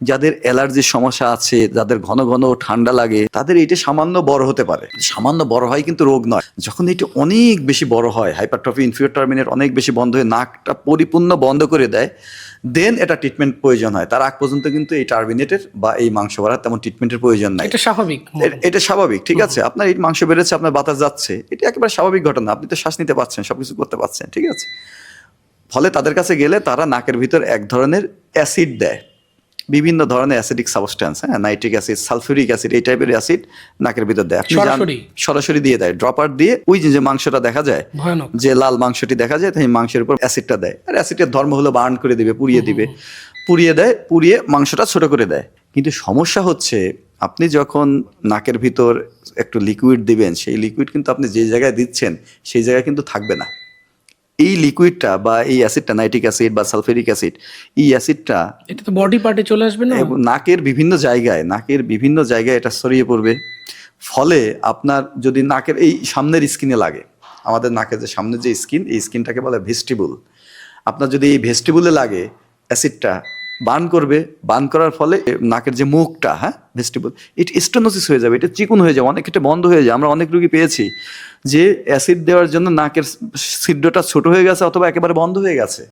যাদের অ্যালার্জির সমস্যা আছে যাদের ঘন ঘন ঠান্ডা লাগে তাদের এটা সামান্য বড় হতে পারে। সামান্য বড় হয় কিন্তু রোগ নয়। যখন এটা অনেক বেশি বড় হয় হাইপারট্রফি ইনফিউর টার্মিনেট অনেক বেশি বন্ধ হয়ে নাকটা পরিপূর্ণ বন্ধ করে দেয় দেন এটা ট্রিটমেন্ট প্রয়োজন হয়। তার আগ পর্যন্ত কিন্তু এই টার্মিনেটের বা এই মাংস বাড়ার তেমন ট্রিটমেন্টের প্রয়োজন নাই। এটা স্বাভাবিক এটা স্বাভাবিক ঠিক আছে? আপনার এই মাংস বেড়েছে আপনার বাতাস যাচ্ছে এটা একেবারে স্বাভাবিক ঘটনা। আপনি তো শ্বাস নিতে পারছেন সবকিছু করতে পারছেন ঠিক আছে? ফলে তাদের কাছে গেলে তারা নাকের ভিতর এক ধরনের অ্যাসিড দেয়। বিভিন্ন ধরনের অ্যাসিডিক সাবস্টেন্স হ্যাঁ? নাইট্রিক অ্যাসিড সালফিউরিক অ্যাসিড এই টাইপের অ্যাসিড নাকের ভিতর দেয়। সরাসরি? দিয়ে দেয়। ড্রপার দিয়ে ওই যে যে মাংসটা দেখা যায় যে লাল মাংসটি দেখা যায় তাই মাংসের উপর অ্যাসিডটা দেয়। আর অ্যাসিডের ধর্ম হলো বার্ন করে দিবে পুড়িয়ে দিবে। পুড়িয়ে দেয় পুড়িয়ে মাংসটা ছোট করে দেয়। কিন্তু সমস্যা হচ্ছে আপনি যখন নাকের ভিতর একটু লিকুইড দিবেন সেই লিকুইড কিন্তু আপনি যে জায়গায় দিচ্ছেন সেই জায়গায় কিন্তু থাকবে না। এই লিকুইডটা বা এই অ্যাসিডটা নাইট্রিক অ্যাসিড বা সালফেরিক অ্যাসিড এই অ্যাসিডটা এটা তো বডি পার্টে চলে আসবে না? এবং নাকের বিভিন্ন জায়গায় নাকের বিভিন্ন জায়গায় এটা ছড়িয়ে পড়বে। ফলে আপনার যদি নাকের এই সামনের স্কিনে লাগে আমাদের নাকের যে সামনের যে স্কিন এই স্কিনটাকে বলে ভেস্টিবুল আপনার যদি এই ভেস্টিবুলে লাগে অ্যাসিডটা বান করবে, বান করার ফলে নাকের যে মুখটা হ্যাঁ ভেজিটেবল এটা স্টোনোসিস হয়ে যাবে, এটা চিকুন হয়ে যাবে, অনেক ক্ষেত্রে বন্ধ হয়ে যায়। আমরা অনেক রুগী পেয়েছি যে অ্যাসিড দেওয়ার জন্য নাকের ছিদ্রটা ছোট হয়ে গেছে অথবা একেবারে বন্ধ হয়ে গেছে।